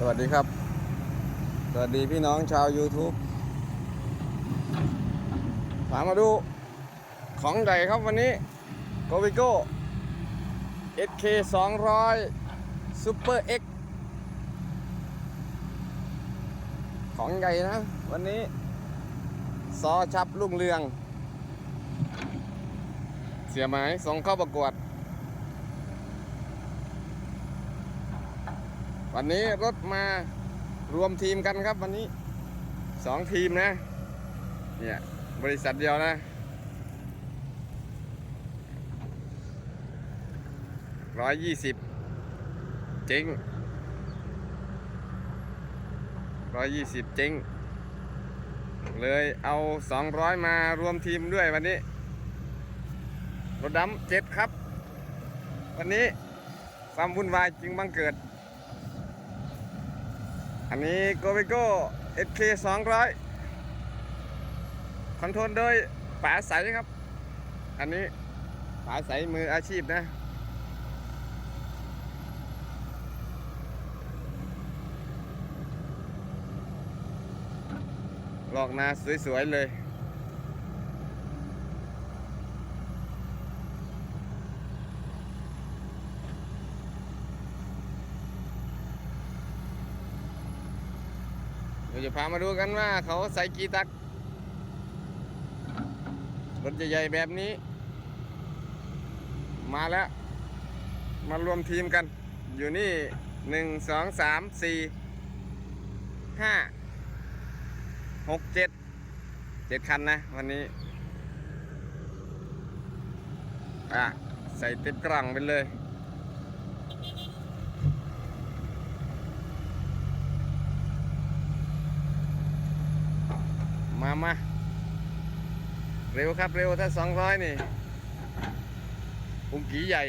สวัสดีครับ สวัสดีพี่น้องชาว YouTube ถามมาดูของใหญ่ครับวันนี้โกวิโก้ SK 200 Super X ของใหญ่นะ วันนี้ ซอชับลุ่งเรือง เสียหมายส่งเข้าประกวด วันนี้รถมารวมทีมกันครับวันนี้สองทีมนะ เนี่ยบริษัทเดียวนะร้อยยี่สิบเจ๊งร้อยยี่สิบเจ๊งเลยเอาสองร้อยมารวมทีมด้วยวันนี้ รถดำเจ็ดครับ วันนี้ความวุ่นวายจึงบังเกิด อันนี้โกเบโก้ SK 200 คอนโทรลโดยป๋าใสครับ อันนี้ป๋าใสมืออาชีพนะ ลอกนาสวยๆเลย เดี๋ยวจะพามาดูกันว่าเขาใส่กี่ตัก รถใหญ่ๆแบบนี้ มาแล้ว มารวมทีมกัน อยู่นี่หนึ่งสองสามสี่ห้าหกเจ็ดเจ็ดคันนะ วันนี้ อะ ใส่ติดกล่องไปเลย มามาเร็วครับเร็วถ้าสองร้อยนี่ปุงกีใหญ่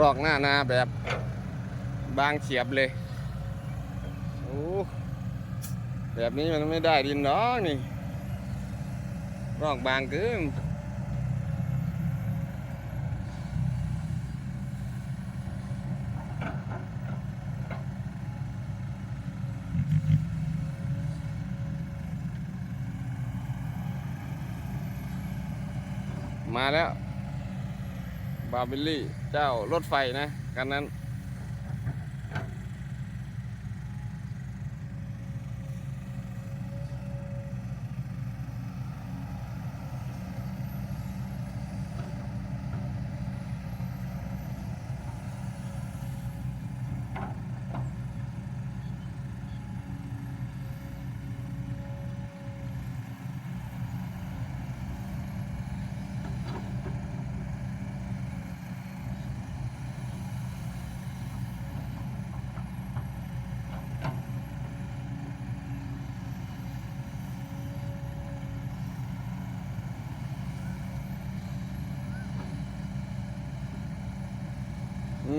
รอกหน้านาแบบบางเฉียบเลยโอ้แบบนี้มันไม่ได้ดินหรอกนี่รอกบางเกินมาแล้ว บาบิลลี่ เจ้ารถไฟนะกันนั้น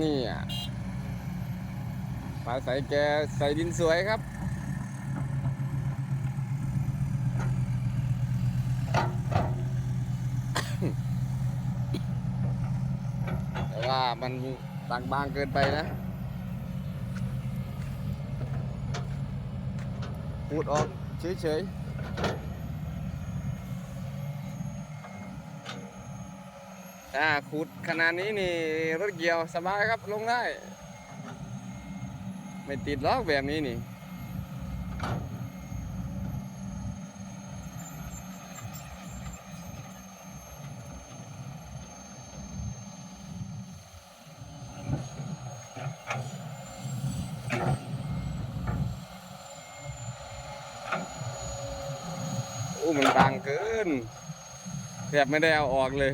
นี่ปลาใสแกใส่ดินสวยครับ แต่ว่ามันบางบางเกินไปนะพูดออกเฉยๆ ถ้าขุดขนาดนี้นี่รถเกี่ยวสบายครับลงได้ ไม่ติดล็อกแบบนี้นี่โอ้มันบางเกินแทบไม่ได้เอาออกเลย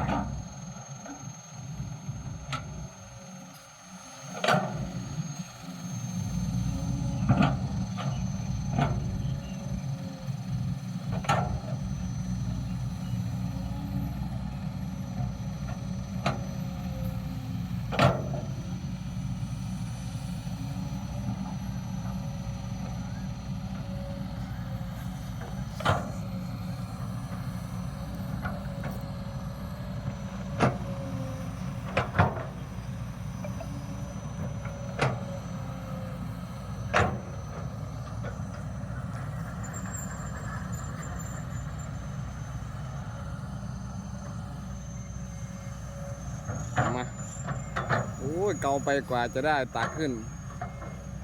อ้ ยเกาไปกว่าจะได้ตักขึ้น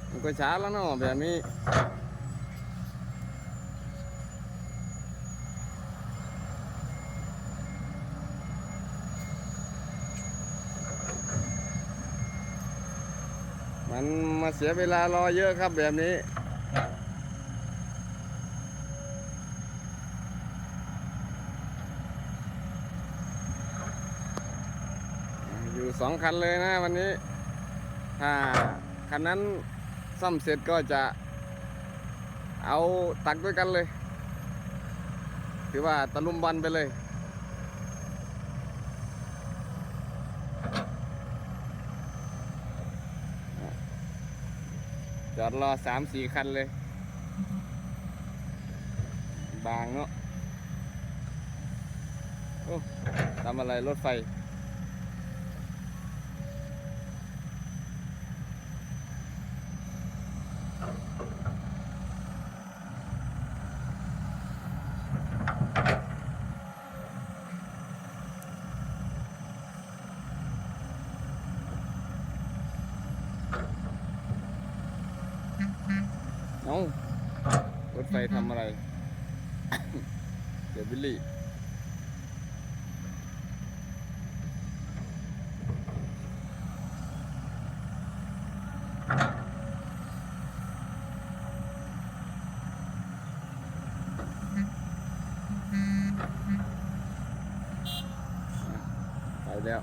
มันก็ช้าแล้วเนาะแบบนี้มันมาเสียเวลารอเยอะครับแบบนี้ อยู่สองคันเลยนะวันนี้ ถ้าคันนั้นซ่อมเสร็จก็จะ เอาตักด้วยกันเลย ถือว่าตะลุมบอลไปเลยจอดรอสามสี่คันเลย บางเนาะโอ้ทำอะไรรถไฟ เอา รถไฟทำอะไร เดี๋ยวบิลลี่ไปแล้ว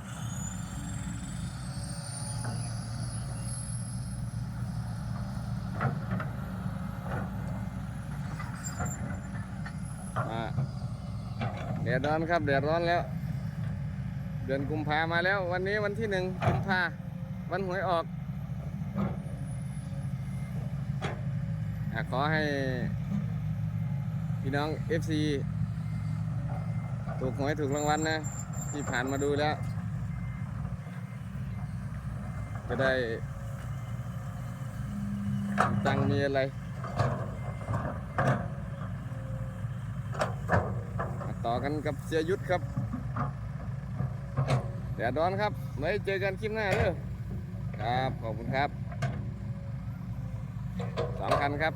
มา แดดร้อนครับแดดร้อนแล้ว เดือนกุมภามาแล้ว วันนี้วันที่หนึ่งกุมภาวันหวยออกอขอให้พี่น้อง FC ถูกหวยถูกรางวัลนะที่ผ่านมาดูแล้ว จะได้ตังมีอะไร่อกันกับเสียยุทธครับแดดร้อนครับไว้เจอกันคลิปหน้าเด้อครับ ขอบคุณครับสำคัญครับ